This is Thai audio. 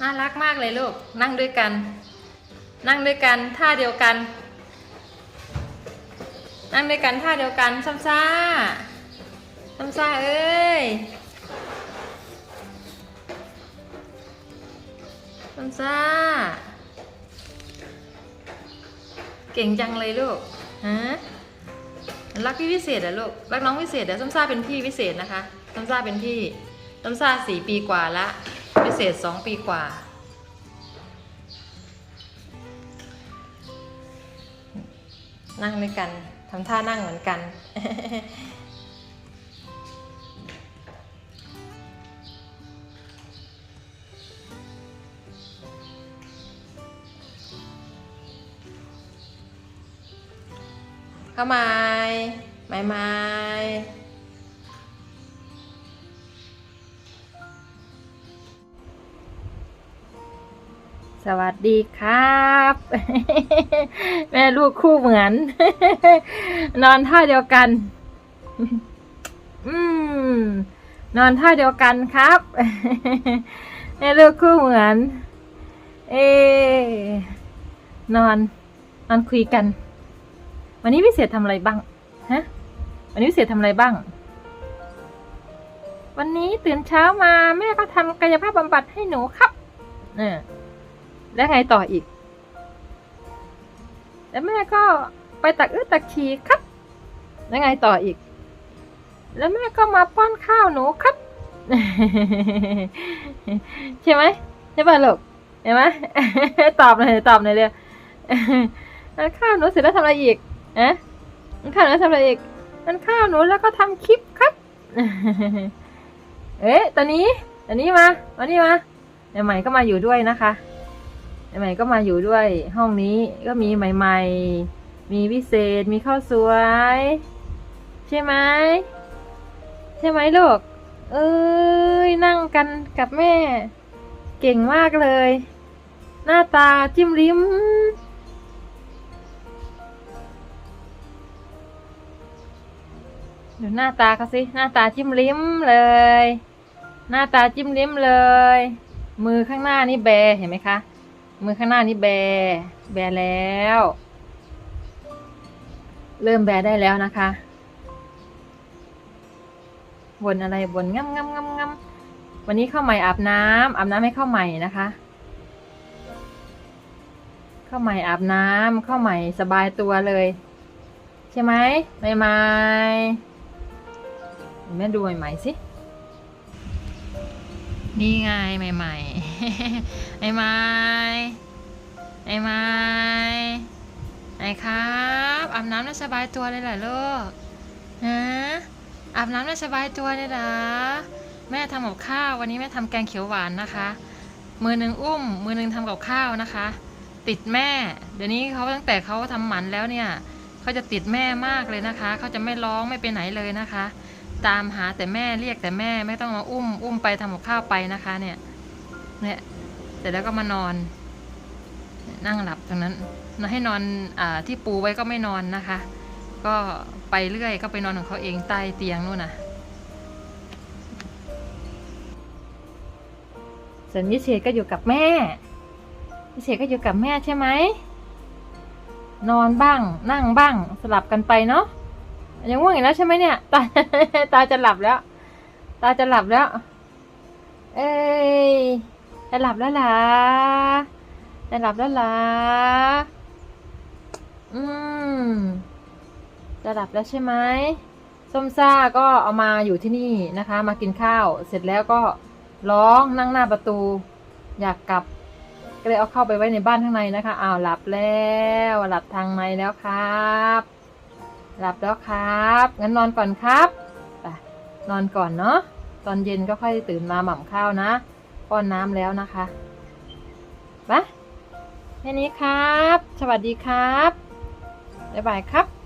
น่ารักมากเลยลูก นั่งด้วยกัน นั่งด้วยกันท่าเดียวกัน นั่งด้วยกันท่าเดียวกันซ้ำซ่าซ้ำซ่าเอ้ยซ้ำซ่า เก่งจังเลยลูกฮะรักพี่พิเศษอะลูก รักน้องพิเศษเดี๋ยวซ้ำซ่าเป็นพี่พิเศษนะคะซ้ำซ่าเป็นพี่ซ้ำซ่าสี่ปีกว่าละ พิเศษสองปีกว่า นั่งด้วยกันทำท่านั่งเหมือนกัน เข้ามาไม่ไม่ สวัสดีครับ แม่ลูกคู่เหมือน นอนท่าเดียวกัน อืม นอนท่าเดียวกันครับ แม่ลูกคู่เหมือน เอนอน นอนคุยกัน วันนี้พิเศษทำอะไรบ้าง ฮะ วันนี้พิเศษทำอะไรบ้าง วันนี้ตื่นเช้ามา แม่ก็ทำกายภาพบำบัดให้หนูครับเออ แล้วไงต่ออีก แล้วแม่ก็ไปตักอื้อตักฉี่ครับ แล้วไงต่ออีก แล้วแม่ก็มาป้อนข้าวหนูครับ ใช่ไหมใช่ป่ะลูกเห็นไหมตอบหน่อยตอบหน่อยเร็วแล้วข้าวหนูเสร็จแล้วทำอะไรอีกเอ๊ะมันข้าวหนูทำอะไรอีก มันข้าวหนูแล้วก็ทำคลิปครับ เอ๊ะตอนนี้ตอนนี้มาวันนี้มาใหม่ก็มาอยู่ด้วยนะคะ ใหม่ก็มาอยู่ด้วยห้องนี้ก็มีใหม่ ๆ มีพิเศษ มีข้าวสวย ใช่ไหมใช่ไหมลูก เอ้ยนั่งกันกับแม่ เก่งมากเลย หน้าตาจิ้มลิ้มดูหน้าตาเขาสิ หน้าตาจิ้มลิ้มเลย หน้าตาจิ้มลิ้มเลย มือข้างหน้านี่แบเห็นไหมคะ มือข้างหน้านี่แบ แบแล้ว เริ่มแบได้แล้วนะคะบนอะไรบนง่ำง่ำง่ำง่ำวันนี้เข้าใหม่อาบน้ำอาบน้ำให้เข้าใหม่นะคะ เข้าใหม่อาบน้ำเข้าใหม่สบายตัวเลย ใช่ไหมไม่ไม่แม่ดูใหม่ๆสิ นี่ไงใหม่ใหม่ๆใหม่ใหม่ไหนครับอาบน้ำแล้วสบายตัวเลยเหรอลูกฮะอาบน้ำแล้วสบายตัวเลยเหรอแม่ทำกับข้าววันนี้แม่ทำแกงเขียวหวานนะคะ มือหนึ่งอุ้ม มือหนึ่งทำกับข้าวนะคะ ติดแม่ เดี๋ยวนี้เขาตั้งแต่เขาทำหมันแล้วเนี่ยเขาจะติดแม่มากเลยนะคะเขาจะไม่ร้องไม่ไปไหนเลยนะคะ ตามหาแต่แม่เรียกแต่แม่ไม่ต้องมาอุ้ม อุ้มไปทำกับข้าวไปนะคะ เนี่ย เนี่ยเสร็จแล้วก็มานอน นั่งหลับตรงนั้นให้นอนอที่ปูไว้ก็ไม่นอนนะคะ ก็ไปเรื่อยก็ไปนอนของเขาเองใต้เตียงนู่นน่ะส่วนยิเชก็อยู่กับแม่ยิเชก็อยู่กับแม่ใช่ไหมนอนบ้าง นั่งบ้างสลับกันไปเนาะ ยังง่วงอีกแล้วใช่ไหมเนี่ย ตา ตาจะหลับแล้ว ตาจะหลับแล้ว เอ้ยจะหลับแล้วล่ะจะหลับแล้วล่ะอืมจะหลับแล้วใช่ไหมส้มซ่าก็เอามาอยู่ที่นี่นะคะ มากินข้าว เสร็จแล้วก็ร้องนั่งหน้าประตู อยากกลับก็เลยเอาเข้าไปไว้ในบ้านข้างในนะคะอ้าวหลับแล้ว หลับทางในแล้วครับ หลับแล้วครับ งั้นนอนก่อนครับไปนอนก่อนเนาะ ตอนเย็นก็ค่อยตื่นมาหม่ำข้าวนะป้อนน้ำแล้วนะคะไปแค่นี้ครับ สวัสดีครับ บ๊ายบายครับ